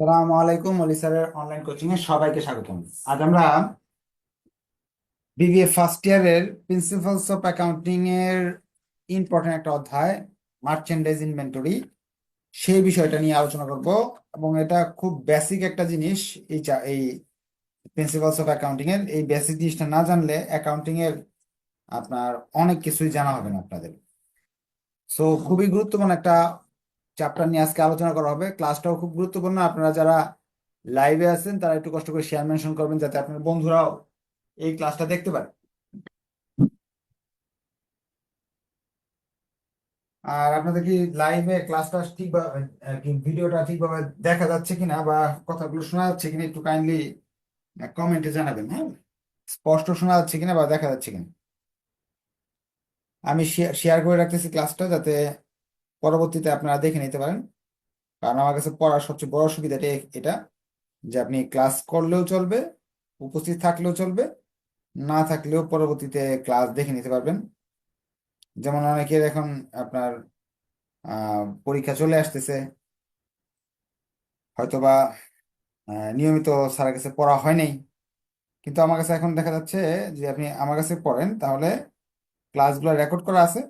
সালামু আলাইকুম অলি স্যারের অনলাইন কোচিং এ সবাইকে স্বাগতম। আজ আমরা বিবিএ ফার্স্ট ইয়ারের প্রিন্সিপালস অফ অ্যাকাউন্টিং এর ইম্পর্টেন্ট একটা অধ্যায় মার্চেন্ডাইজ ইনভেন্টরি সেই বিষয়টা নিয়ে আলোচনা করব এবং এটা খুব বেসিক একটা জিনিস, এই এই প্রিন্সিপালস অফ অ্যাকাউন্টিং এর। এই বেসিক জিনিসটা না জানলে অ্যাকাউন্টিং এর আপনার অনেক কিছুই জানা হবে না আপনাদের। সো খুবই গুরুত্বপূর্ণ একটা চ্যাপ্টার নিয়ে আজকে আলোচনা করা হবে। ক্লাসটাও খুব গুরুত্বপূর্ণ। আপনারা যারা লাইভে আছেন, তারা একটু কষ্ট করে শেয়ার মেনশন করবেন যাতে আপনার বন্ধুরাও এই ক্লাসটা দেখতে পারে। আর আপনাদের কি লাইভে ক্লাসটা ঠিকভাবে ভিডিওটা ঠিকভাবে দেখা যাচ্ছে কিনা বা কথাগুলো শোনা যাচ্ছে কিনা একটু কাইন্ডলি কমেন্টে জানাবেন হ্যাঁ? স্পষ্ট শোনা যাচ্ছে কিনা বা দেখা যাচ্ছে কিনা? আমি শেয়ার করে রাখতেছি ক্লাসটা যাতে পরবর্তীতে আপনারা দেখে নিতে পারেন। কারণ আমার কাছে পড়ার সবচেয়ে বড় সুবিধাটা এটা যে আপনি ক্লাস করলেও চলবে, উপস্থিত থাকলেও চলবে, না থাকলেও পরবর্তীতে ক্লাস দেখে নিতে পারবেন। যেমন অনেকের এখন আপনার পরীক্ষা চলে আসতেছে। হয়তোবা নিয়মিত স্যারের কাছে পড়া হয় নাই। কিন্তু আমার কাছে এখন দেখা যাচ্ছে যে আপনি আমার কাছে পড়েন, তাহলে ক্লাসগুলো রেকর্ড করা আছে।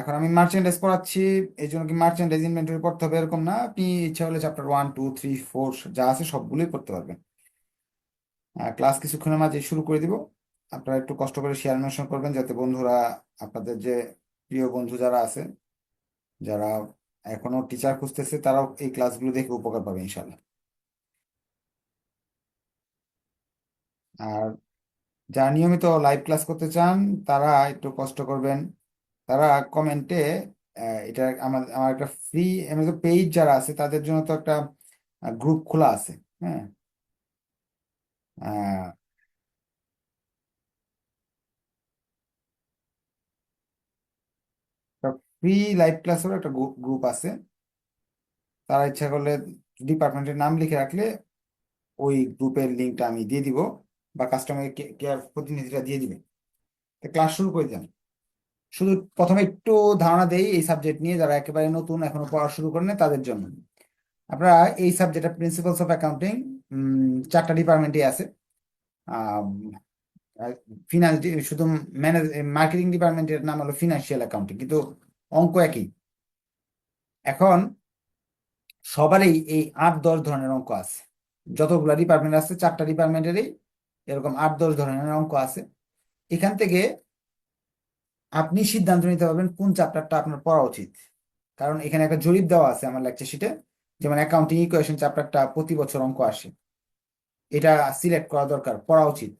এখন আমি মার্চেন্ডাইজ পড়াচ্ছি এই জন্য কি মার্চেন্ডাইজ ইনভেন্টরি পড়তে হবে এরকম না আপনি ইচ্ছা হলে chapter one two three four যা আছে সবগুলোই পড়তে পারবেন। ক্লাস কিছুক্ষণের মাঝে শুরু করে দিব। আপনারা একটু কষ্ট করে শেয়ার মেনশন করবেন, যাতে বন্ধুরা, আপনাদের যে প্রিয় বন্ধু যারা আছে, যারা এখনও টিচার খুঁজতেছে, তারাও এই ক্লাসগুলো দেখে উপকার পাবে ইনশাল্লাহ আর যারা নিয়মিত লাইভ ক্লাস করতে চান, তারা একটু কষ্ট করবেন। তারা কমেন্টে এটা আমার আমার একটা ফ্রি পেজ যারা আছে, তাদের জন্য তো একটা গ্রুপ খোলা আছে হ্যাঁ? ফ্রি লাইভ ক্লাসেরও একটা গ্রুপ আছে। তারা ইচ্ছা করলে ডিপার্টমেন্টের নাম লিখে রাখলে ওই গ্রুপের লিঙ্কটা আমি দিয়ে দিব, বা কাস্টমার কেয়ার প্রতিনিধিরা দিয়ে দিবে। ক্লাস শুরু করে দিলাম। শুধু প্রথমে একটু ধারণা দেই এই সাবজেক্ট নিয়ে, যারা একেবারে নতুন, এখনও পড়া শুরু করেন তাদের জন্য। আপনারা এই সাবজেক্টের প্রিন্সিপালস অফ অ্যাকাউন্টিং চারটা ডিপার্টমেন্টে আছে। ফিনান্স শুধু ম্যানেজ মার্কেটিং ডিপার্টমেন্টের নাম হলো ফিনান্সিয়াল অ্যাকাউন্টিং কিন্তু অঙ্ক একই। এখন সবারই এই আট দশ ধরনের অঙ্ক আছে। যতগুলো ডিপার্টমেন্ট আছে, চারটা ডিপার্টমেন্টেরই এরকম আট দশ ধরনের অঙ্ক আছে। এখান থেকে আপনি সিদ্ধান্ত নিতে পারবেন কোন চ্যাপ্টারটা আপনার পড়া উচিত। কারণ এখানে একটা জরিপ দেওয়া আছে আমার লেকচার শিটে যেমন অ্যাকাউন্টিং ইকুয়েশন চ্যাপ্টারটা প্রতি বছর অঙ্ক আসে। এটা সিলেক্ট করা দরকার, পড়া উচিত।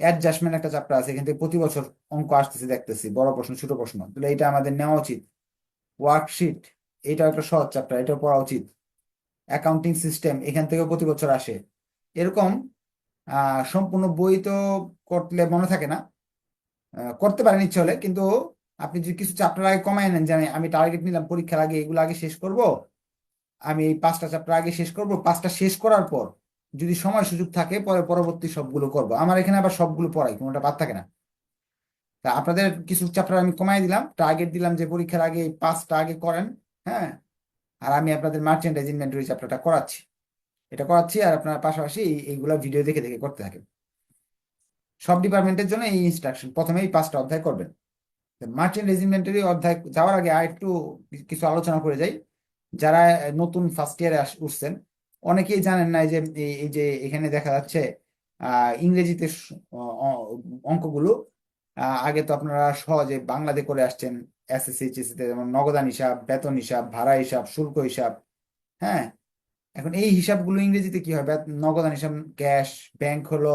অ্যাডজাস্টমেন্ট একটা চ্যাপ্টার আছে, এখান থেকে প্রতি বছর অঙ্ক আসতেছে, দেখতেছি, বড় প্রশ্ন, ছোট প্রশ্ন। তাহলে এটা আমাদের নেওয়া উচিত। ওয়ার্কশিট এটা একটা সহজ চ্যাপ্টার এটা পড়া উচিত। অ্যাকাউন্টিং সিস্টেম এখান থেকেও প্রতি বছর আসে। এরকম সম্পূর্ণ বই তো করলে মনে থাকে না করতে পারেন ইচ্ছে হলে কিন্তু আপনি যদি কিছু চ্যাপ্টার আগে কমায় নেন যে আমি টার্গেট নিলাম পরীক্ষার আগে, এগুলো আগে শেষ করব, আমি এই পাঁচটা চ্যাপ্টার আগে শেষ করব, পাঁচটা শেষ করার পর যদি সময় সুযোগ থাকে, পরে পরবর্তী সবগুলো করব। আমার এখানে আবার সবগুলো পড়াই, কোনোটা বাদ থাকে না। তা আপনাদের কিছু চ্যাপ্টার আমি কমাই দিলাম টার্গেট দিলাম যে পরীক্ষার আগে পাঁচটা আগে করেন হ্যাঁ? আর আমি আপনাদের মার্চেন্ডাইজ ইনভেন্টরি চ্যাপ্টারটা করাচ্ছি। এটা করাচ্ছি আর আপনার পাশাপাশি এই- এইগুলা ভিডিও দেখে দেখে করতে থাকেন। সব ডিপার্টমেন্টের জন্য এই ইনস্ট্রাকশন প্রথমে এই পাঁচটা অধ্যায় করবেন। মার্চেন্ডাইজ ইনভেন্টরি অধ্যায় যাওয়ার আগে আর একটু কিছু আলোচনা করে যাই। যারা নতুন ফার্স্ট ইয়ারে উঠছেন, অনেকেই জানেন না যে, এই যে এখানে দেখা যাচ্ছে ইংরেজিতে অঙ্কগুলো। আগে তো আপনারা সহজে বাংলাতে করে আসছেন এসএসসি এইচএসসি তে, যেমন নগদান হিসাব, বেতন হিসাব, ভাড়া হিসাব, শুল্ক হিসাব হ্যাঁ? এখন এই হিসাবগুলো ইংরেজিতে কি হয়? নগদান হিসাব ক্যাশ ব্যাংক হলো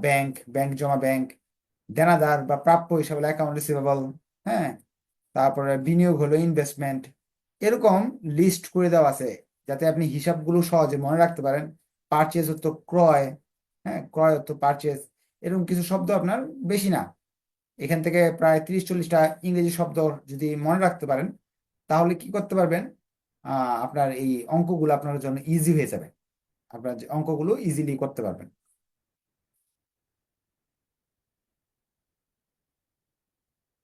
ব্যাংক ব্যাংক জমা ব্যাংক দেনাদার বা প্রাপ্য হিসাবে অ্যাকাউন্ট রিসিভেবল হ্যাঁ? তারপরে বিনিয়োগ হলো ইনভেস্টমেন্ট এরকম লিস্ট করে দেওয়া আছে যাতে আপনি হিসাবগুলো সহজে মনে রাখতে পারেন। পারচেজ অর্থ ক্রয় হ্যাঁ? ক্রয় অর্থ পারচেজ এরকম কিছু শব্দ আপনার বেশি না। এখান থেকে প্রায় তিরিশ চল্লিশটা ইংরেজি শব্দ যদি মনে রাখতে পারেন, তাহলে কি করতে পারবেন? আপনার এই অঙ্কগুলো আপনার জন্য ইজি হয়ে যাবে। আপনার অঙ্কগুলো ইজিলি করতে পারবেন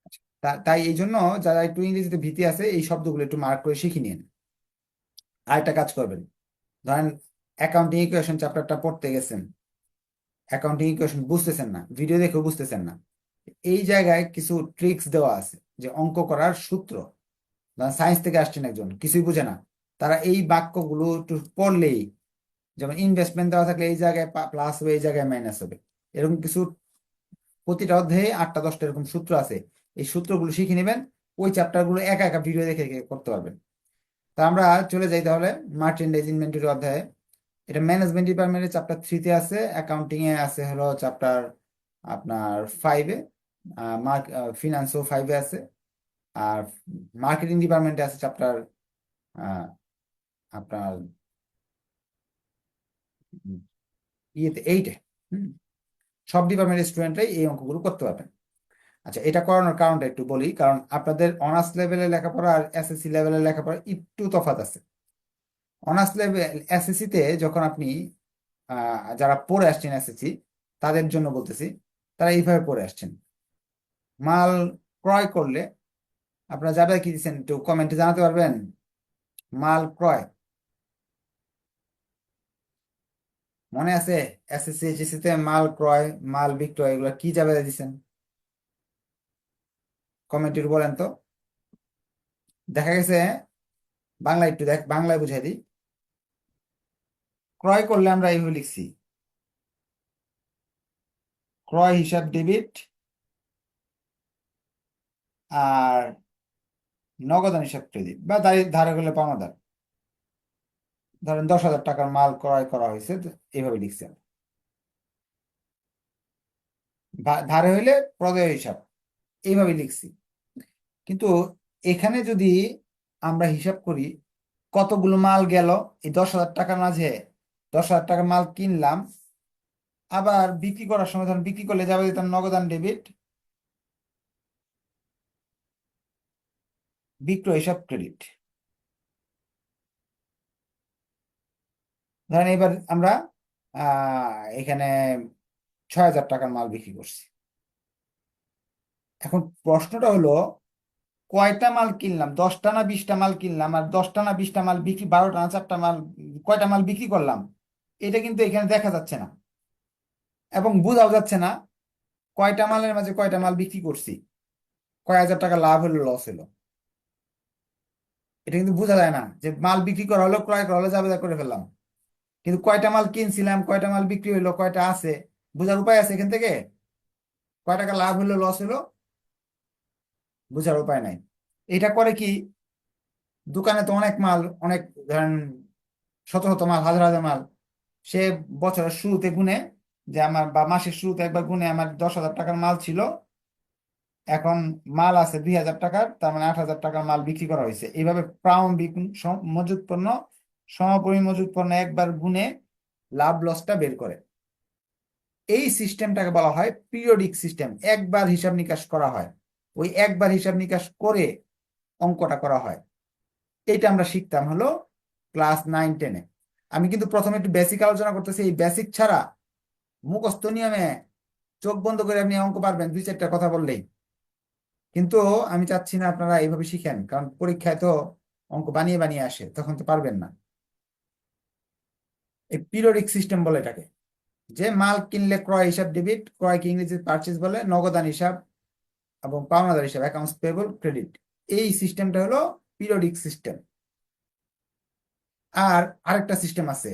তা- তাই এই জন্য যারা একটু ইংরেজিতে ভীতি আছে, এই শব্দগুলো একটু মার্ক করে শিখে নিন আরেকটা কাজ করবেন। ধরেন অ্যাকাউন্টিং ইকুয়েশন চ্যাপ্টারটা পড়তে গেছেন। অ্যাকাউন্টিং ইকুয়েশন বুঝতেছেন না ভিডিও দেখেও বুঝতেছেন না। এই জায়গায় কিছু ট্রিক্স দেওয়া আছে যে অঙ্ক করার সূত্র। সায়েন্স থেকে আসছেন একজন, কিছুই বুঝে না। তারা এই বাক্যগুলো একটু পড়লেই, যেমন ইনভেস্টমেন্ট দেওয়া থাকলে এই জায়গায় প্লাস হবে, এই জায়গায় মাইনাস হবে। এরকম কিছু প্রতিটা অধ্যায়ে আটটা দশটা এরকম সূত্র আছে। এই সূত্রগুলো শিখে নেবেন, ওই চ্যাপ্টারগুলো একা একা ভিডিও দেখে করতে পারবেন। তা আমরা চলে যাই তাহলে মার্চেন্ডাইজ ইনভেন্টরি অধ্যায়ে। এটা ম্যানেজমেন্ট ডিপার্টমেন্টের চ্যাপ্টার থ্রিতে আছে অ্যাকাউন্টিং এ আছে হলো চ্যাপ্টার আপনার ফাইভে মার্ক ফিনান্সও ফাইভে আছে। আর মার্কেটিং ডিপার্টমেন্টে আছে চ্যাপ্টার আপনার ইয়েতে এইটে সব ডিপার্টমেন্টের স্টুডেন্টরাই এই অঙ্কগুলো করতে পারবেন। আচ্ছা এটা করানোর কারণটা একটু বলি, কারণ আপনাদের অনার্স লেভেলে লেখাপড়া আর এসএসসি লেভেলের লেখাপড়া একটু তফাত আছে। অনার্স লেভেল এসএসসি তে যখন আপনি যারা পড়ে আসছেন এসএসসি তাদের জন্য বলতেছি, তারা এইভাবে পড়ে আসছেন। মাল ক্রয় করলে আপনারা যাবে কি দিচ্ছেন একটু কমেন্টে জানাতে পারবেন? মাল ক্রয়। মনে আছে এসএসসি তে মাল ক্রয়, মাল বিক্রয়, এগুলো কি যাবে দিচ্ছেন? কমেন্টে একটু বলেন তো। দেখা গেছে বাংলা একটু দেখ, বাংলায় বুঝাই দিই। ক্রয় করলে আমরা এইভাবে লিখছি। ক্রয় হিসাব ডেবিট আর নগদান হিসাব ক্রেডিট বা ধারে করলে পাওনাদার ধরেন দশ হাজার টাকার মাল ক্রয় করা হয়েছে এইভাবে লিখছি আমরা। ভা- ধারে হইলে প্রদেয় হিসাব। এইভাবে লিখছি। কিন্তু এখানে যদি আমরা হিসাব করি, কতগুলো মাল গেল? এই দশ হাজার টাকার মাঝে দশ হাজার টাকার মাল কিনলাম, আবার বিক্রি করার সময় ধরেন বিক্রি করলে যাবে দিতাম নগদান ডেবিট, বিক্রয় হিসাব ক্রেডিট। ধরেন এবার আমরা এখানে ছয় হাজার টাকার মাল বিক্রি করছি। এখন প্রশ্নটা হলো, কয়টা মাল কিনলাম? দশটা না বিশটা মাল কিনলাম? আর দশটা না বিশটা মাল বিক্রি, বারোটা না চারটা মাল, কয়টা মাল বিক্রি করলাম? এটা কিন্তু এখানে দেখা যাচ্ছে না। এবং বোঝাও যাচ্ছে না কয়টা মালের মাঝে কয়টা মাল বিক্রি করছি। কয় হাজার টাকা লাভ হলো লস হলো। এটা কিন্তু বোঝা যায় না যে মাল বিক্রি করা হলো, ক্রয় করা হলো, জাবেদা করে ফেললাম। কিন্তু কয়টা মাল কিনছিলাম, কয়টা মাল বিক্রি হলো, কয়টা আছে, বোঝার উপায় আছে এখান থেকে? কয় টাকা লাভ হলো লস হলো? বোঝার উপায় নাই। এটা করে কি দোকানে তো অনেক মাল, অনেক ধরেন শত শত মাল, হাজার হাজার মাল। সে বছরের শুরুতে গুনে যে আমার বা মাসের শুরুতে একবার গুনে আমার দশ হাজার টাকার মাল ছিল। এখন মাল আছে দুই হাজার টাকার, তার মানে আট হাজার টাকার মাল বিক্রি করা হয়েছে। এইভাবে প্রারম্ভিক মজুত পণ্য সমপরিমাণ মজুত পণ্য একবার গুনে লাভ লসটা বের করে। এই সিস্টেমটাকে বলা হয় পিরিয়ডিক সিস্টেম একবার হিসাব নিকাশ করা হয়। ওই একবার হিসাব নিকাশ করে অঙ্কটা করা হয়। এইটা আমরা শিখতাম হলো ক্লাস নাইন, টেনে। আমি কিন্তু প্রথমে একটু বেসিক আলোচনা করতেছি। এই বেসিক ছাড়া মুখস্থ নিয়মে চোখ বন্ধ করে আপনি অঙ্ক পারবেন, দুই চারটা কথা বললেই। কিন্তু আমি চাচ্ছি না আপনারা এইভাবে শিখেন, কারণ পরীক্ষায় তো অঙ্ক বানিয়ে বানিয়ে আসে, তখন তো পারবেন না। এই পিরিয়ডিক সিস্টেম বলে এটাকে। যে মাল কিনলে ক্রয় হিসাব ডেবিট ক্রয়কে ইংরেজি পারচেজ বলে, নগদান হিসাব এবং পাওনাদার হিসাব অ্যাকাউন্টস পেবল ক্রেডিট এই সিস্টেমটা হলো পিরিয়ডিক সিস্টেম আর আরেকটা সিস্টেম আছে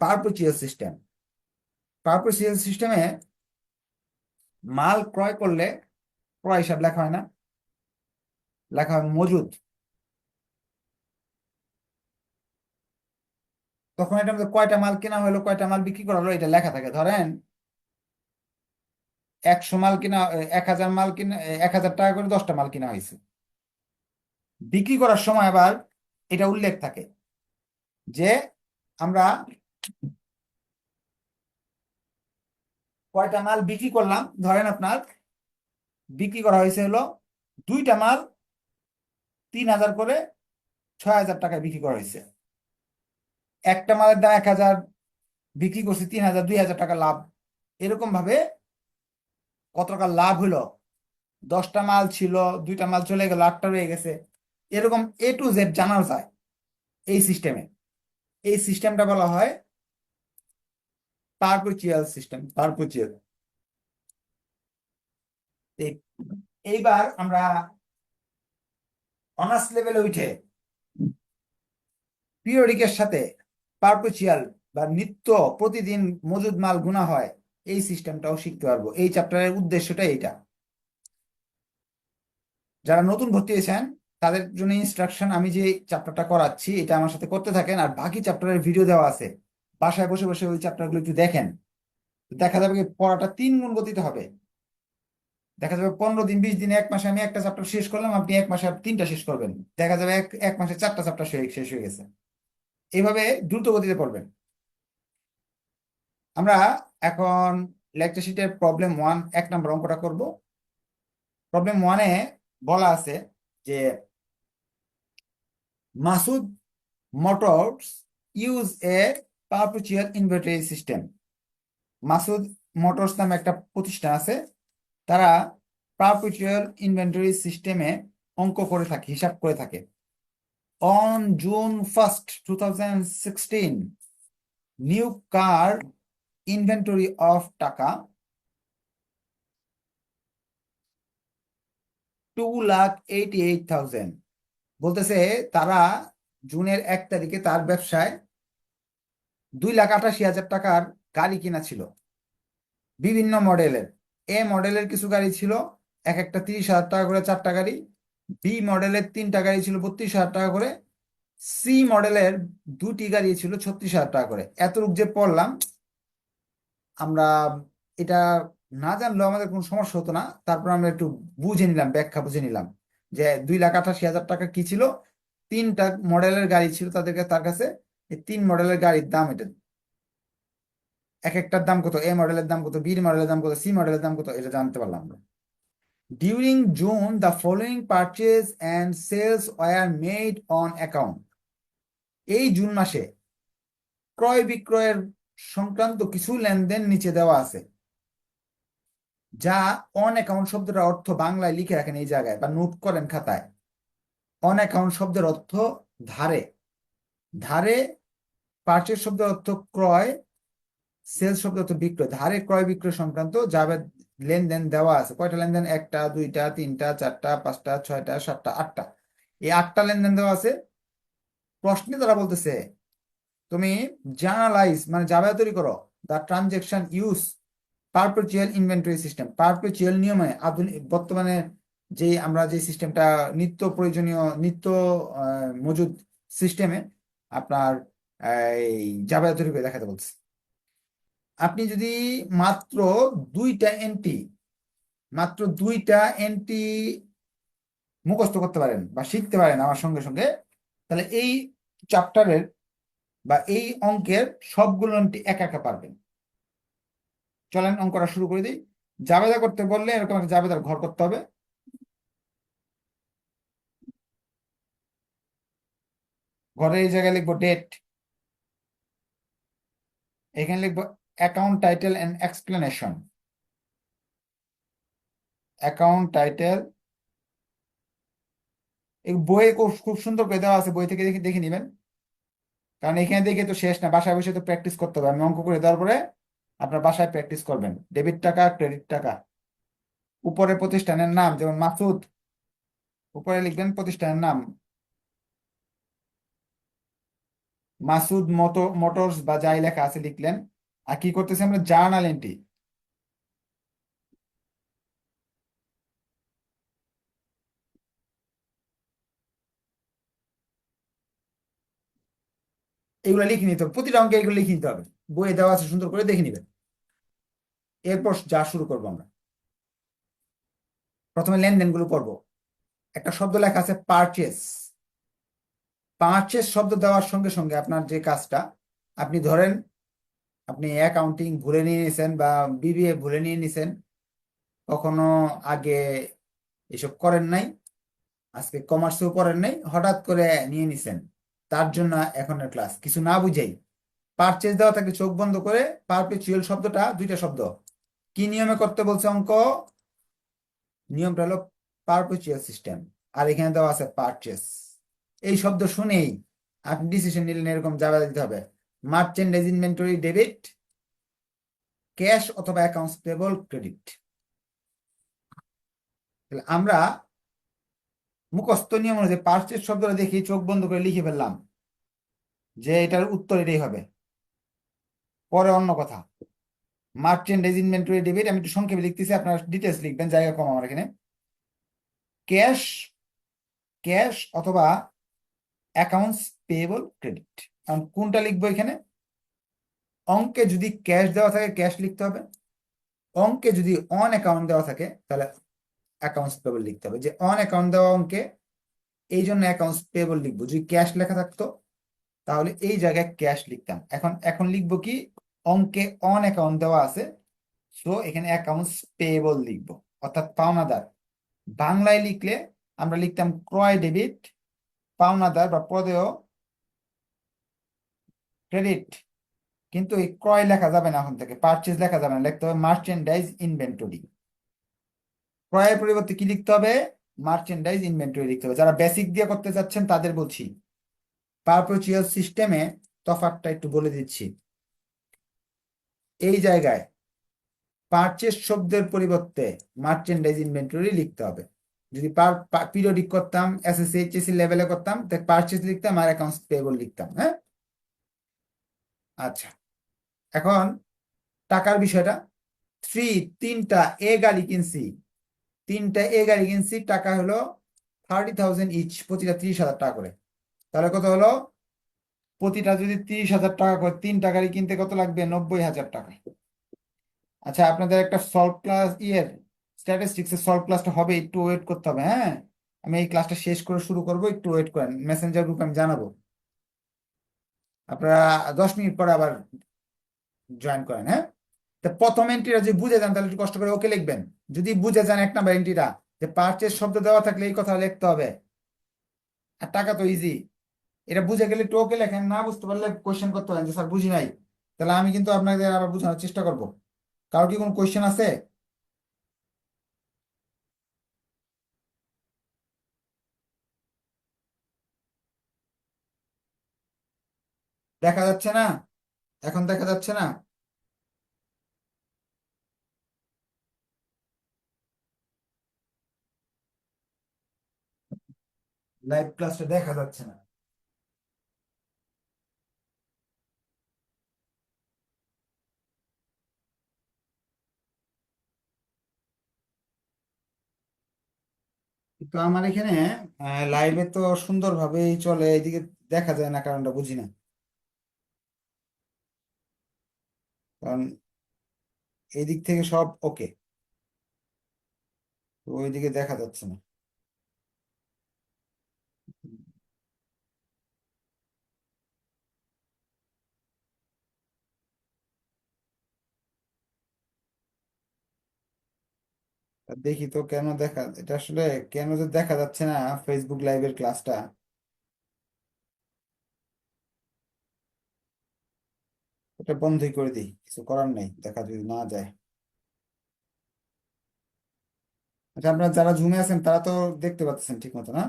পারপেচুয়াল সিস্টেম পারপেচুয়াল সিস্টেমে মাল ক্রয় করলে ক্রয় হিসাব লেখা হয় না, লেখা হয় মজুদ। তখন এটার মধ্যে কয়টা মাল কেনা হলো, কয়টা মাল বিক্রি করা হলো, এটা লেখা থাকে। ধরেন একশো মাল কিনা এক হাজার মাল কিনা এক হাজার টাকা করে দশটা মাল কিনা হয়েছে। বিক্রি করার সময় আবার এটা উল্লেখ থাকে যে আমরা কয়টা মাল বিক্রি করলাম, ধরেন আপনার বিক্রি করা হয়েছে হলো দুইটা মাল তিন হাজার করে ছয় হাজার টাকায় বিক্রি করা হয়েছে। একটা মালের দাম এক হাজার, বিক্রি করছি তিন হাজার, দুই হাজার টাকা লাভ। এরকম ভাবে কত টাকা লাভ হলো দশটা মাল ছিল, দুইটা মাল চলে গেল, আটটা রয়ে গেছে। এরকম এ টু জেড জানা যায় এই সিস্টেমে এই সিস্টেমটা বলা হয় পারপেচুয়াল সিস্টেম পারপেচুয়াল এইবার আমরা অনার্স লেভেলে উঠে পিরিয়ডিকের সাথে পারপেচুয়াল বা নিত্য প্রতিদিন মজুদ মাল গুণা হয়। এই সিস্টেমটাও শিখতে পারব। এই চ্যাপ্টারের উদ্দেশ্যটা এইটা। যারা নতুন ভর্তি হয়েছেন, তাদের জন্য ইনস্ট্রাকশন আমি যে চ্যাপ্টারটা করাচ্ছি, এটা আমার সাথে করতে থাকেন, আর বাকি চ্যাপ্টারের ভিডিও দেওয়া আছে, বাসায় বসে বসে ওই চ্যাপ্টারগুলো একটু দেখেন। দেখা যাবে পড়াটা তিন গুণ গতিতে হবে। দেখা যাবে পনেরো দিন, বিশ দিনে, এক মাসে আমি একটা চ্যাপ্টার শেষ করলাম, আপনি এক মাসে তিনটা শেষ করবেন। দেখা যাবে এক এক মাসে চারটা চ্যাপ্টার শেষ হয়ে গেছে। এইভাবে দ্রুত গতিতে পড়বেন। আমরা এখন লেকচার শিটের প্রবলেম ওয়ান এক নম্বর অঙ্কটা করব। প্রবলেম ওয়ানে বলা আছে যে Masud motors use a perpetual inventory system. Masud motors নামে একটা প্রতিষ্ঠান আছে। তারা পারপেচুয়াল ইনভেন্টরি সিস্টেমে অঙ্ক করে থাকে, হিসাব করে থাকে। On June first two thousand sixteen new car inventory of taka two lakh eighty eight thousand বলতেছে তারা জুনের এক তারিখে তার ব্যবসায় দুই লাখ আটাশি হাজার টাকার গাড়ি কিনা ছিল। বিভিন্ন মডেলের। এ মডেলের কিছু গাড়ি ছিল, এক একটা তিরিশ হাজার টাকা করে চারটা গাড়ি। বি মডেলের তিনটা গাড়ি ছিল বত্রিশ হাজার টাকা করে। সি মডেলের দুটি গাড়ি ছিল ছত্রিশ হাজার টাকা করে। এতটুক যে পড়লাম আমরা এটা না জানলেও আমাদের কোনো সমস্যা হতো না। তারপর আমরা একটু বুঝে নিলাম, ব্যাখ্যা বুঝে নিলাম যে দুই লাখ আঠাশি হাজার টাকা কি ছিল? তিনটা মডেলের গাড়ি ছিল তাদেরকে, তার কাছে। তিন মডেলের গাড়ির দাম এটা। এক একটার দাম কত? এ মডেলের দাম কত? বি মডেলের দাম কত? সি মডেলের দাম কত? এটা জানতে পারলাম আমরা। During June the following purchase and sales were made on account এই জুন মাসে ক্রয় বিক্রয়ের সংক্রান্ত কিছু লেনদেন নিচে দেওয়া আছে, যা অন অ্যাকাউন্ট শব্দের অর্থ বাংলায় লিখে রাখেন এই জায়গায় বা নোট করেন খাতায়। অন অ্যাকাউন্ট শব্দের অর্থ ধারে ধারে পারচেজ শব্দের অর্থ ক্রয় সেলস শব্দ অর্থ বিক্রয়, ধারে ক্রয় বিক্রয় সংক্রান্ত যাবে লেনদেন দেওয়া আছে। কয়টা লেনদেন? একটা, দুইটা, তিনটা, চারটা, পাঁচটা, ছয়টা, সাতটা, আটটা। এই আটটা লেনদেন দেওয়া আছে। প্রশ্নে তারা বলতেছে তুমি জার্নালাইজ মানে জাবে তৈরি করো the transaction use perpetual inventory system perpetual নিয়মে আধুনিক, বর্তমানে যে আমরা যে সিস্টেমটা নিত্য প্রয়োজনীয়, নিত্য মজুদ সিস্টেমে আপনার, এই জাবে তৈরি করে দেখাতে বলছে। আপনি যদি মাত্র দুইটা এন্টি মাত্র দুইটা এন্টি মুখস্থ করতে পারেন বা শিখতে পারেন আমার সঙ্গে সঙ্গে, তাহলে এই চ্যাপ্টারের বা এই অঙ্কের সবগুলো একা একা পারবেন। চলেন অঙ্কটা শুরু করে দিই। জাবেদা করতে বললে এরকম একটা জাবেদার ঘর করতে হবে। ঘরে এই জায়গায় লিখব ডেট এখানে লিখব account title and explanation account title এই বইয়ে খুব খুব সুন্দর করে দেওয়া আছে, বই থেকে দেখে দেখে নেবেন। কারণ এখানে দেখে তো শেষ না, বাসায় বসে তো প্র্যাকটিস করতে হবে। আমি অঙ্ক করে দেওয়ার পরে আপনার বাসায় প্র্যাকটিস করবেন। ডেবিট টাকা ক্রেডিট টাকা। উপরে প্রতিষ্ঠানের নাম, যেমন মাসুদ, উপরে লিখবেন প্রতিষ্ঠানের নাম। মাসুদ মোটর মোটরস বা যাই লেখা আছে লিখলেন। আর কি করতেছি আমরা? জার্নাল এন্ট্রি এগুলো লিখে নিতে হবে। প্রতিটা অঙ্কে এগুলো লিখে নিতে হবে। বইয়ে দেওয়া আছে, সুন্দর করে দেখে নিবেন। এরপর যা শুরু করব আমরা। প্রথমে লেনদেনগুলো করব একটা শব্দ লেখা আছে পারচেস পারচেস শব্দ দেওয়ার সঙ্গে সঙ্গে আপনার যে কাজটা, আপনি ধরেন আপনি অ্যাকাউন্টিং ভুলে নিয়ে নিছেন বা বিবিএ ভুলে নিয়ে নিছেন, কখনো আগে এসব করেন নাই, আজকে কমার্সেও করেন নাই, হঠাৎ করে নিয়ে নিছেন। তার জন্য এখনের ক্লাস কিছু না বুঝেই। পারচেজ দেওয়া থাকে চোখ বন্ধ করে পারপেচুয়াল শব্দটা, দুইটা শব্দ। কি নিয়মে করতে বলছে অঙ্ক? নিয়মটা হলো পারপেচুয়াল সিস্টেম আর এখানে দেওয়া আছে পারচেস এই শব্দ শুনেই আপনি ডিসিশন নিলেন এরকম জায়গা দিতে হবে। মার্চেন্ডাইজ ইনভেন্টরি ডেবিট ক্যাশ অথবা অ্যাকাউন্টস পেবল ক্রেডিট আমরা মুখস্থ নিয়ম অনুযায়ী পার্চেস শব্দটা দেখি চোখ বন্ধ করে লিখে ফেললাম যে এটার উত্তর এটাই হবে। পরে অন্য কথা। মার্চেন্ডাইজ ইনভেন্টরি ডেবিট, আমি একটু সংক্ষেপে লিখতেছি, আপনারা ডিটেলস লিখবেন, জায়গা কম আমার এখানে। ক্যাশ ক্যাশ অথবা অ্যাকাউন্টস পেয়েবল ক্রেডিট। কারণ কোনটা লিখব এখানে? অঙ্কে যদি ক্যাশ দেওয়া থাকে, ক্যাশ লিখতে হবে। অঙ্কে যদি অন অ্যাকাউন্ট দেওয়া থাকে, তাহলে অ্যাকাউন্টস পেবল লিখতে হবে। যে অন অ্যাকাউন্ট দেওয়া অঙ্কে, এই জন্য অ্যাকাউন্টস পেবল লিখব। যদি ক্যাশ লেখা থাকতো, তাহলে এই জায়গায় ক্যাশ লিখতাম। এখন এখন লিখব কি? অঙ্কে অন অ্যাকাউন্ট দেওয়া আছে সো এখানে অ্যাকাউন্টস পেয়েবল লিখব। অর্থাৎ পাওনাদার। বাংলায় লিখলে আমরা লিখতাম ক্রয় ডেবিট পাওনাদার বা প্রদেয় ক্রেডিট কিন্তু এই ক্রয় লেখা যাবে না এখন থেকে পারচেজ লেখা যাবে না, লিখতে হবে মার্চেন্ডাইজ ইনভেন্টরি ক্রয়ের পরিবর্তে কি লিখতে হবে? মার্চেন্ডাইজ ইনভেন্টরি লিখতে হবে। যারা বেসিক দিয়ে করতে যাচ্ছেন তাদের বলছি। পারপোচিয়াল সিস্টেমে তফাৎটা একটু বলে দিচ্ছি। এই জায়গায় পারচেজ শব্দের পরিবর্তে মার্চেন্ডাইজ ইনভেন্টরি লিখতে হবে। যদি পার পিরিয়ডিক করতাম এসএসসি এইচএসসি লেভেলে করতাম পারচেজ লিখতাম আর অ্যাকাউন্টস পেয়েবল লিখতাম হ্যাঁ? আচ্ছা। এখন টাকার বিষয়টা। থ্রি তিনটা এ গাড়ি কিনছি। তিনটা এ গাড়ি কিনছি, টাকা হলো থার্টি থাউজেন্ড ইচ প্রতিটা ত্রিশ হাজার টাকা করে। তাহলে কত হলো? প্রতিটা যদি ত্রিশ হাজার টাকা করে, তিনটা গাড়ি কিনতে কত লাগবে? নব্বই হাজার টাকা। আচ্ছা আপনাদের একটা সলভ ক্লাস ইয়ের স্ট্যাটিস্টিক্স এর সলভ ক্লাসটা হবে, একটু ওয়েট করতে হবে হ্যাঁ? আমি এই ক্লাসটা শেষ করে শুরু করব, একটু ওয়েট করেন মেসেঞ্জার গ্রুপে আমি জানাব। আপনারা দশ মিনিট পরে আবার জয়েন করেন হ্যাঁ? তা প্রথম এন্ট্রিটা যদি বুঝে যান, তাহলে একটু কষ্ট করে ওকে লিখবেন। যদি বুঝে যান এক নাম্বার এন্ট্রিটা যে পারচেজ শব্দ দেওয়া থাকলে এই কথা লিখতে হবে। আর টাকা তো ইজি এটা বুঝে গেলে ওকে লেখেন, না বুঝতে পারলে কোয়েশ্চেন করতে পারেন যে, স্যার, বুঝি নাই। তাহলে আমি কিন্তু আপনাদের আবার বোঝানোর চেষ্টা করব। কারও কি কোনো কোয়েশ্চেন আছে? দেখা যাচ্ছে না? এখন দেখা যাচ্ছে না? লাইভ ক্লাসটা দেখা যাচ্ছে না। তো আমার এখানে লাইভে তো সুন্দর সুন্দরভাবেই চলে, এইদিকে দেখা যায় না কারণটা বুঝি না। কারণ এই দিক থেকে সব ওকে তো ওইদিকে দেখা যাচ্ছে না। দেখি তো কেন দেখা, এটা আসলে কেন যে দেখা যাচ্ছে না ফেসবুক লাইভের ক্লাসটা এটা বন্ধই করে দিই, কিছু করার নেই, দেখা যদি না যায়। আচ্ছা আপনারা যারা ঝুমে আছেন, তারা তো দেখতে পাচ্ছেন ঠিক মতো না?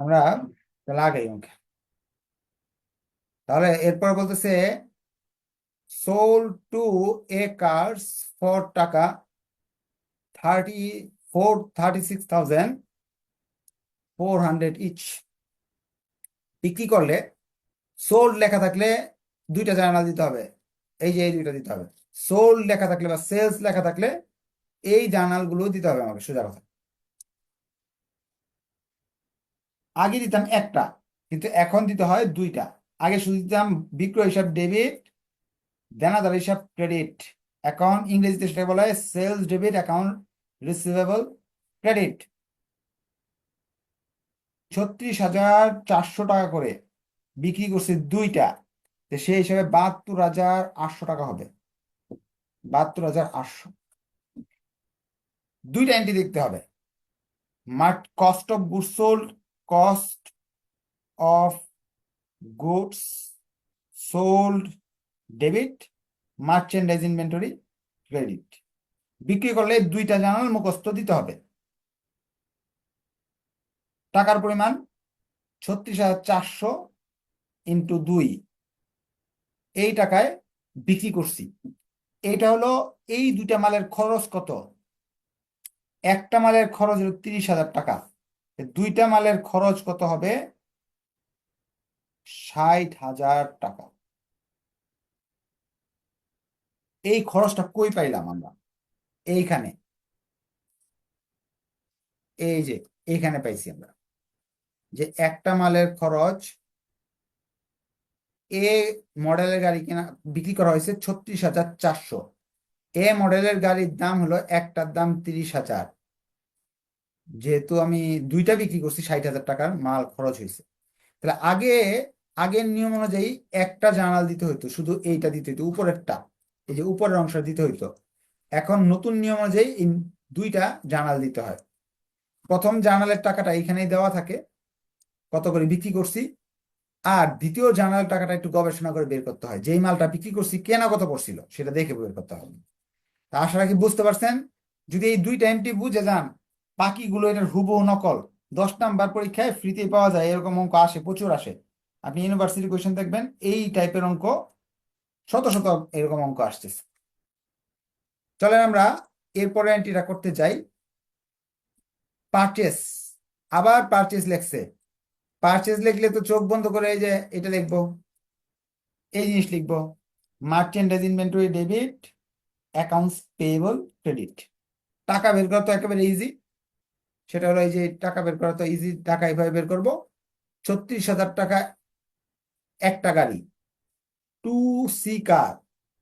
আমরা লাগাই ওকে তাহলে এরপর বলতেছে sold two A cars for টাকা thirty four thirty six thousand four hundred each বিক্রি করলে সোল্ড লেখা থাকলে দুইটা জার্নাল দিতে হবে, এই যে এই দুইটা দিতে হবে। সোল্ড লেখা থাকলে বা সেলস লেখা থাকলে এই জার্নালগুলো দিতে হবে আমাকে, সোজা কথা। আগে দিতাম একটা, কিন্তু এখন দিতে হয় দুইটা। আগে শুধু দিতাম বিক্রয় হিসাব ডেবিট দেনাদার হিসাব ক্রেডিট অ্যাকাউন্ট ইংরেজিতে সেটা বলা হয় sales debit account receivable credit ছত্রিশ হাজার চারশো টাকা করে বিক্রি করছে দুইটা। তো সেই হিসাবে বাহাত্তর হাজার আটশো টাকা হবে। বাহাত্তর হাজার আটশো। দুইটা এন্ট্রি দেখতে হবে। Mart cost of goods sold cost of goods sold debit merchandise inventory credit বিক্রি করলে দুইটা জার্নাল মুখস্থ দিতে হবে। টাকার পরিমাণ ছত্রিশ হাজার চারশো ইন্টু দুই। এই টাকায় বিক্রি করছি। এইটা হলো এই দুইটা মালের খরচ কত? একটা মালের খরচ হলো তিরিশ হাজার টাকা। দুইটা মালের খরচ কত হবে? ষাট হাজার টাকা। এই খরচটা কই পাইলাম আমরা? এইখানে। এই যে, এইখানে পাইছি আমরা। যে একটা মালের খরচ এ মডেলের গাড়ি কেনা, বিক্রি করা হয়েছে ছত্রিশ হাজার চারশো। এ মডেলের গাড়ির দাম হলো একটার দাম তিরিশ হাজার। যেহেতু আমি দুইটা বিক্রি করছি ষাট হাজার টাকার মাল খরচ হয়েছে। তাহলে আগে, আগের নিয়ম অনুযায়ী একটা জার্নাল দিতে হতো শুধু এইটা দিতে হতো উপরেরটা, এই যে উপরের অংশ দিতে হইতো। এখন নতুন নিয়ম অনুযায়ী দুইটা জার্নাল দিতে হয়। প্রথম জার্নালের টাকাটা এইখানেই দেওয়া থাকে, কত করে বিক্রি করছি, আর দ্বিতীয় জার্নাল টাকাটা একটু গবেষণা করে বের করতে হয়, যেই মালটা বিক্রি করছি কেনা কত পড়ছিল, সেটা দেখে বের করতে হবে। তা আশা রাখি বুঝতে পারছেন? যদি এই দুইটা এন্ট্রি বুঝে যান বাকিগুলো এটার হুবহু নকল। দশ নাম্বার পরীক্ষায় ফ্রিতে পাওয়া যায়, এরকম অঙ্ক আসে, প্রচুর আসে। আপনি ইউনিভার্সিটি কোয়েশন দেখবেন, এই টাইপের অঙ্ক শত শত এরকম অঙ্ক আসতেছে। চলেন আমরা এরপরে এন্ট্রিটা করতে যাই। পারচেস আবার পারচেস লেখছে। পারচেস লিখলে তো চোখ বন্ধ করে এই যে এটা লিখব, এই জিনিস লিখব। Merchandise inventory debit accounts payable credit টাকা বের করা তো একেবারে ইজি সেটা হলো এই যে টাকা বের করা, তো ইজি টাকা এভাবে বের করব, ছত্রিশ হাজার টাকা একটা গাড়ি টু সি কার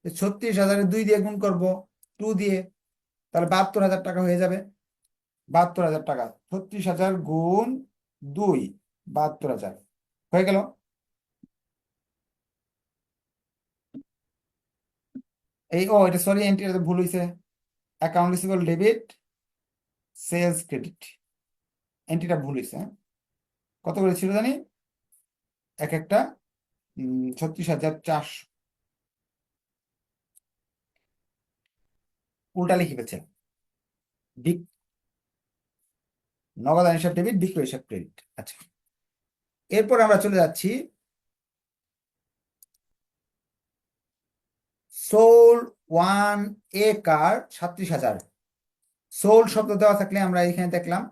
ছত্রিশ হাজারের দুই দিয়ে গুণ করব টু দিয়ে, তাহলে বাহাত্তর হাজার টাকা হয়ে যাবে, বাহাত্তর হাজার টাকা, ছত্রিশ হাজার গুণ দুই, বাহাত্তর হাজার, হয়ে গেল? এই, ও, এটা সরি এন্ট্রিটা ভুল হয়েছে অ্যাকাউন্ট ডেবিট সেলস ক্রেডিট এন্ট্রিটা ভুল হয়েছে হ্যাঁ? কত করে ছিল জানি? এক একটা ছত্রিশ হাজার চারশো। উল্টা লিখে ফেলছে। বিক নগদ হিসাব ডেবিট বিক্রয় হিসাব ক্রেডিট আচ্ছা। এরপর আমরা চলে যাচ্ছি। সোল ওয়ান এ কার সাত্রিশ হাজার। সোল শব্দ দেওয়া থাকলে আমরা এখানে দেখলাম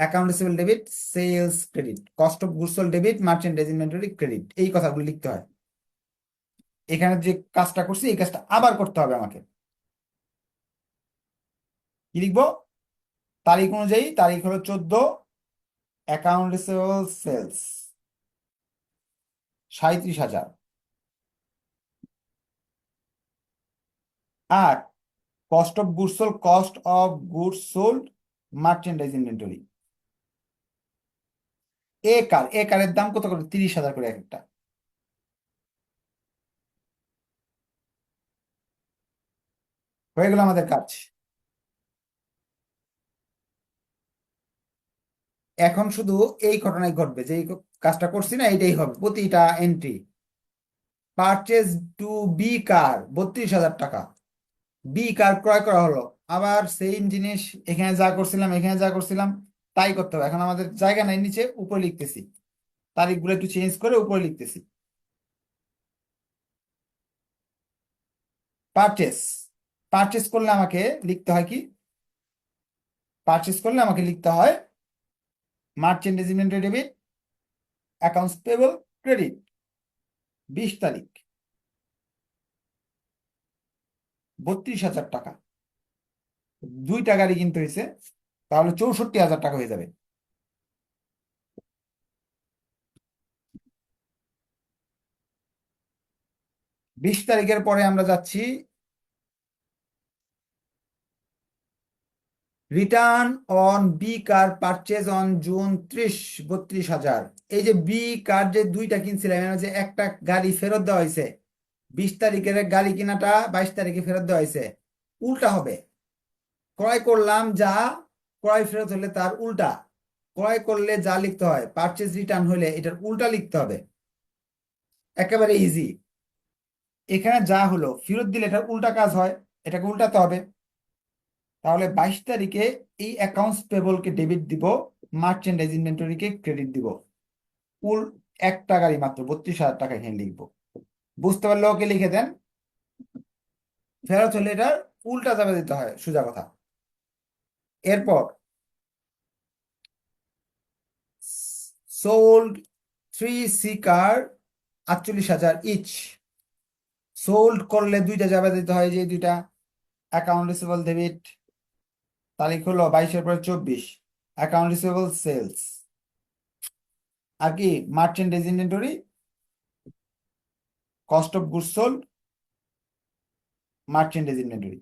account receivable debit sales credit cost of goods sold debit merchandise inventory credit এই কথাগুলো লিখতে হয়। এখানে যে কাজটা করছি, এই কাজটা আবার করতে হবে আমাকে। কি লিখব? তারিখ অনুযায়ী, তারিখ হলো চোদ্দ অ্যাকাউন্ট রিসিভেবল সেলস সাঁত্রিশ হাজার। আর cost of goods cost of goods sold merchandise inventory A car A কারের দাম কত করে? তিরিশ হাজার করে এক একটা। হয়ে গেল আমাদের কাজ। এখন শুধু এই ঘটনাই ঘটবে যে কাজটা করছি না এটাই হবে। প্রতিটা entry purchase two B car বত্রিশ হাজার টাকা। বি কার ক্রয় করা হলো। আবার সেম জিনিস, এখানে যা করছিলাম, এখানে যা করছিলাম। তাই করতে হবে। এখন আমাদের জায়গা নাই নিচে, উপরে লিখতেছি। তারিখগুলো একটু চেঞ্জ করে উপরে লিখতেছি। পারচেস পারচেস করলে আমাকে লিখতে হয় কি? পারচেস করলে আমাকে লিখতে হয় inventory debit accounts payable credit বিশ তারিখ। বত্রিশ হাজার টাকা। দুইটা গাড়ি কিনতে হয়েছে তাহলে চৌষট্টি হাজার টাকা হয়ে যাবে। বিশ তারিখের পরে আমরা যাচ্ছি। Return on B car purchase on June ত্রিশ, বত্রিশ হাজার। এই যে বি কার যে দুইটা কিনছিলাম যে একটা গাড়ি ফেরত দেওয়া হয়েছে। বিশ তারিখের গাড়ি কিনাটা বাইশ তারিখে ফেরত দেওয়া হয়েছে। উল্টা হবে। ক্রয় করলাম যা ক্রয় ফেরত হলে তার উল্টা। ক্রয় করলে যা লিখতে হয় পারচেজ রিটার্ন হলে এটার উল্টা লিখতে হবে। একেবারে ইজি এখানে যা হলো, ফেরত দিলে এটার উল্টা কাজ হয়, এটাকে উল্টাতে হবে। তাহলে বাইশ তারিখে এই অ্যাকাউন্টস পেবলকে ডেবিট দিব মার্চেন্ডাইজ ইনভেন্টরিকে ক্রেডিট দিব। উল, এক টাকারই মাত্র, বত্রিশ হাজার টাকা এখানে লিখব। বুঝতে পারলে ওকে লিখে দেন। ফেরত হলে এটার উল্টা যাবে দিতে হয়, সোজা কথা। এরপর সোল্ড থ্রি সি কার আটচল্লিশ হাজার ইচ সোল্ড করলে দুইটা যাবে দিতে হয়, যে দুইটা অ্যাকাউন্ট রিসিভেবল ডেবিট তারিখ হলো বাইশের পরে চব্বিশ অ্যাকাউন্ট রিসিভেবল সেলস আর কি merchandise inventory cost of goods sold merchandise inventory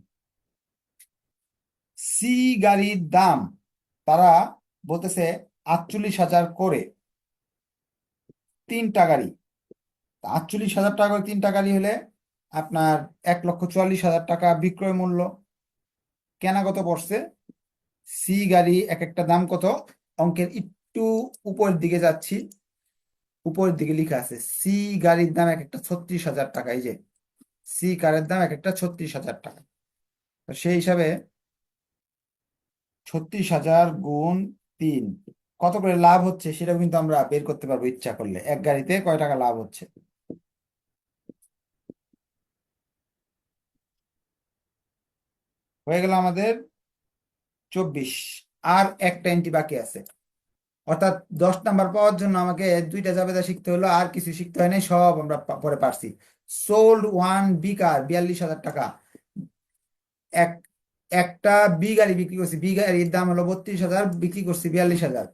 C গাড়ির দাম, তারা বলতেছে আটচল্লিশ হাজার করে তিনটা গাড়ি। আটচল্লিশ হাজার টাকা করে তিনটা গাড়ি হলে আপনার এক লক্ষ চুয়াল্লিশ হাজার টাকা বিক্রয় মূল্য। কেনা কত পড়ছে? সি গাড়ি এক একটা দাম কত? অঙ্কের একটু উপরের দিকে যাচ্ছি। উপরের দিকে লেখা আছে, সি গাড়ির দাম এক একটা ছত্রিশ হাজার টাকা। এই যে, সি কারের দাম এক একটা ছত্রিশ হাজার টাকা। তো সেই হিসাবে ছত্রিশ হাজার গুণ তিন। কত করে লাভ হচ্ছে সেটাও কিন্তু আমরা বের করতে পারব ইচ্ছা করলে। এক গাড়িতে কয় টাকা লাভ হচ্ছে? হয়ে গেল আমাদের চব্বিশ। আর একটা এন্ট্রি বাকি আছে। অর্থাৎ দশ নাম্বার পাওয়ার জন্য আমাকে দুইটা জাবেদা শিখতে হলো, আর কিছু শিখতে হয় নাই, সব আমরা পরে পারছি। সোল্ড ওয়ান বিকার বিয়াল্লিশ হাজার টাকা। এক একটা বি গাড়ি বিক্রি করছি। বি গাড়ির দাম হলো বত্রিশ হাজার, বিক্রি করছি বিয়াল্লিশ হাজার।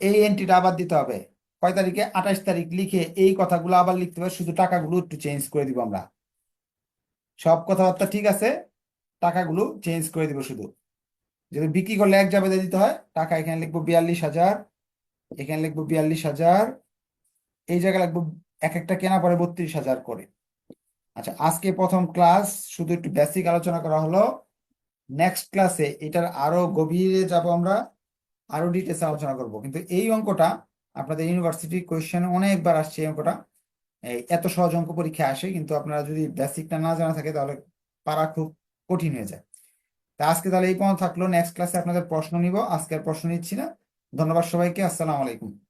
এই এন্ট্রিটা আবার দিতে হবে। কয় তারিখে? আঠাশ তারিখ লিখে এই কথাগুলো আবার লিখতে হবে। শুধু টাকাগুলো একটু চেঞ্জ করে দিব আমরা। সব কথাবার্তা ঠিক আছে? টাকাগুলো চেঞ্জ করে দিব শুধু। যদি বিক্রি করলে এক জাবেদা দিতে হয়, টাকা এখানে লিখব বিয়াল্লিশ হাজার, এখানে লিখব বিয়াল্লিশ হাজার, এই জায়গায় লিখব এক একটা কেনা পরে বত্রিশ হাজার করে। আচ্ছা আজকে প্রথম ক্লাস শুধু একটু বেসিক আলোচনা করা হলো। নেক্সট ক্লাসে এটার আরও গভীরে যাব আমরা, আরও ডিটেলস আলোচনা করব। কিন্তু এই অঙ্কটা আপনাদের ইউনিভার্সিটি কোয়েশ্চেন অনেকবার আসছে এই অঙ্কটা। এত সহজ অঙ্ক পরীক্ষা আসে, কিন্তু আপনারা যদি বেসিকটা না জানা থাকে তাহলে পারা খুব কঠিন হয়ে যায়। তা আজকে তাহলে এই পর্যন্ত থাকল। নেক্সট ক্লাসে আপনাদের প্রশ্ন নিব। আজকে আর প্রশ্ন নিচ্ছি না। ধন্যবাদ সবাইকে। আসসালামু আলাইকুম।